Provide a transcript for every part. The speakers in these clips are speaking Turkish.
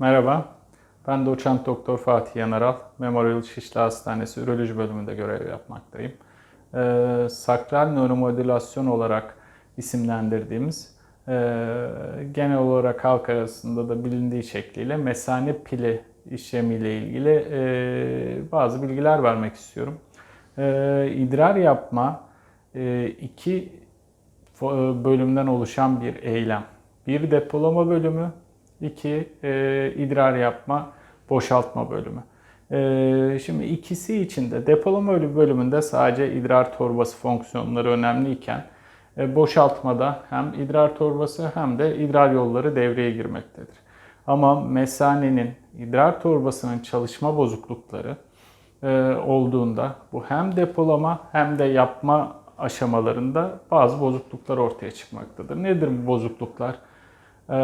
Merhaba, ben doçent doktor Fatih Yanaral, Memorial Şişli Hastanesi Üroloji bölümünde görev yapmaktayım. Ee, sakral nöromodülasyon olarak isimlendirdiğimiz, e, genel olarak halk arasında da bilindiği şekliyle mesane pili işlemiyle ilgili e, bazı bilgiler vermek istiyorum. E, idrar yapma e, iki bölümden oluşan bir eylem. Bir depolama bölümü, iki e, idrar yapma, boşaltma bölümü. E, şimdi ikisi için de depolama bölümünde sadece idrar torbası fonksiyonları önemliyken e, boşaltmada hem idrar torbası hem de idrar yolları devreye girmektedir. Ama mesanenin idrar torbasının çalışma bozuklukları e, olduğunda bu hem depolama hem de yapma aşamalarında bazı bozukluklar ortaya çıkmaktadır. Nedir bu bozukluklar? E,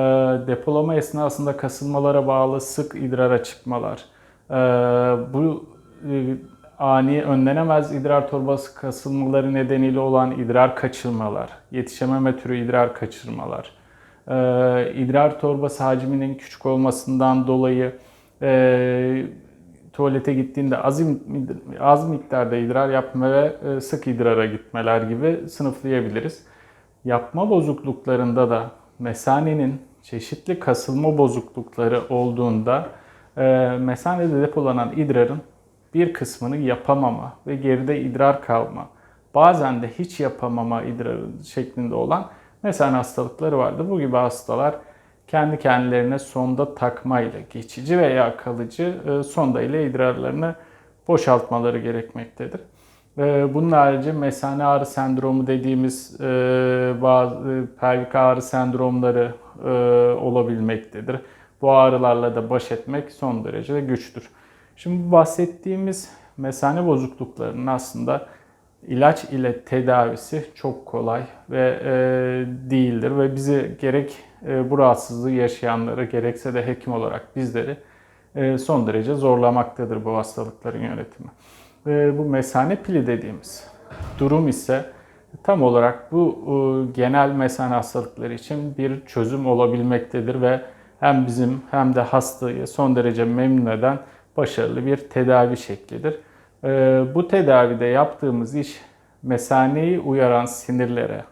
depolama esnasında kasılmalara bağlı sık idrara çıkmalar, e, bu e, ani önlenemez idrar torbası kasılmaları nedeniyle olan idrar kaçırmalar, yetişememe türü idrar kaçırmalar, e, idrar torbası hacminin küçük olmasından dolayı e, tuvalete gittiğinde az, az miktarda idrar yapma ve e, sık idrara gitmeler gibi sınıflayabiliriz. Yapma bozukluklarında da mesanenin çeşitli kasılma bozuklukları olduğunda e, mesanede depolanan idrarın bir kısmını yapamama ve geride idrar kalma, bazen de hiç yapamama idrarı şeklinde olan mesane hastalıkları vardır. Bu gibi hastalar kendi kendilerine sonda takmayla geçici veya kalıcı e, sonda ile idrarlarını boşaltmaları gerekmektedir. E, Bunun harici mesane ağrı sendromu dediğimiz e, bazı pelvik ağrı sendromları olabilmektedir. Bu ağrılarla da baş etmek son derece güçtür. Şimdi bahsettiğimiz mesane bozukluklarının aslında ilaç ile tedavisi çok kolay ve e, değildir ve bizi gerek e, bu rahatsızlığı yaşayanları gerekse de hekim olarak bizleri e, son derece zorlamaktadır bu hastalıkların yönetimi. Bu mesane pili dediğimiz durum ise tam olarak bu e, genel mesane hastalıkları için bir çözüm olabilmektedir ve hem bizim hem de hastayı son derece memnun eden başarılı bir tedavi şeklidir. Ee, bu tedavide yaptığımız iş mesaneyi uyaran sinirlere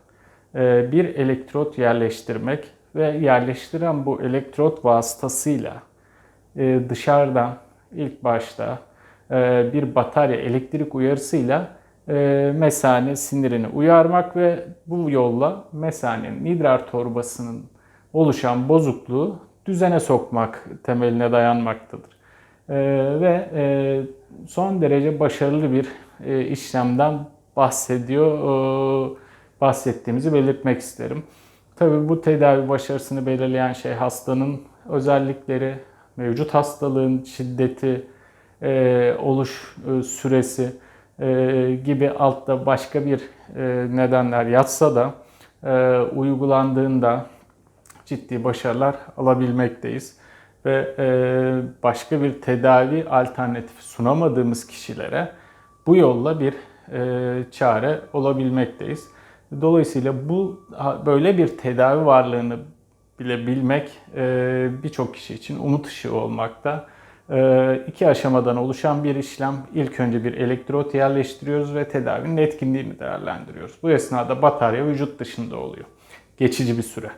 e, bir elektrot yerleştirmek ve yerleştiren bu elektrot vasıtasıyla e, dışarıdan ilk başta e, bir batarya elektrik uyarısıyla mesane sinirini uyarmak ve bu yolla mesanenin idrar torbasının oluşan bozukluğu düzene sokmak temeline dayanmaktadır. Ee, ve e, son derece başarılı bir e, işlemden bahsediyor, e, bahsettiğimizi belirtmek isterim. Tabii bu tedavi başarısını belirleyen şey hastanın özellikleri, mevcut hastalığın şiddeti, e, oluş e, süresi e, gibi altta başka bir e, nedenler yatsa da e, uygulandığında ciddi başarılar alabilmekteyiz ve e, başka bir tedavi alternatifi sunamadığımız kişilere bu yolla bir e, çare olabilmekteyiz. Dolayısıyla bu böyle bir tedavi varlığını bile bilmek e, birçok kişi için umut ışığı olmakta. İki aşamadan oluşan bir işlem. İlk önce bir elektrot yerleştiriyoruz ve tedavinin etkinliğini değerlendiriyoruz. Bu esnada batarya vücut dışında oluyor. Geçici bir süre.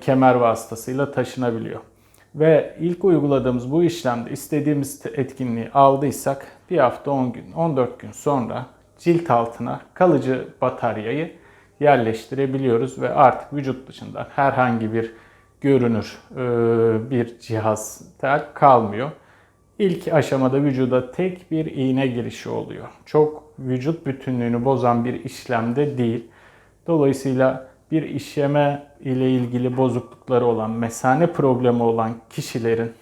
Kemer vasıtasıyla taşınabiliyor. Ve ilk uyguladığımız bu işlemde istediğimiz etkinliği aldıysak bir hafta 10 gün, 14 gün sonra cilt altına kalıcı bataryayı yerleştirebiliyoruz ve artık vücut dışından herhangi bir görünür e, bir cihaz tel kalmıyor. İlk aşamada vücuda tek bir iğne girişi oluyor. Çok vücut bütünlüğünü bozan bir işlemde değil. Dolayısıyla bir işleme ile ilgili bozuklukları olan, mesane problemi olan kişilerin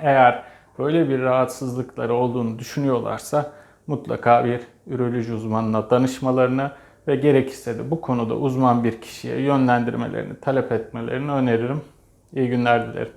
eğer böyle bir rahatsızlıkları olduğunu düşünüyorlarsa mutlaka bir üroloji uzmanına danışmalarını ve gerekirse de bu konuda uzman bir kişiye yönlendirmelerini talep etmelerini öneririm. İyi günler dilerim.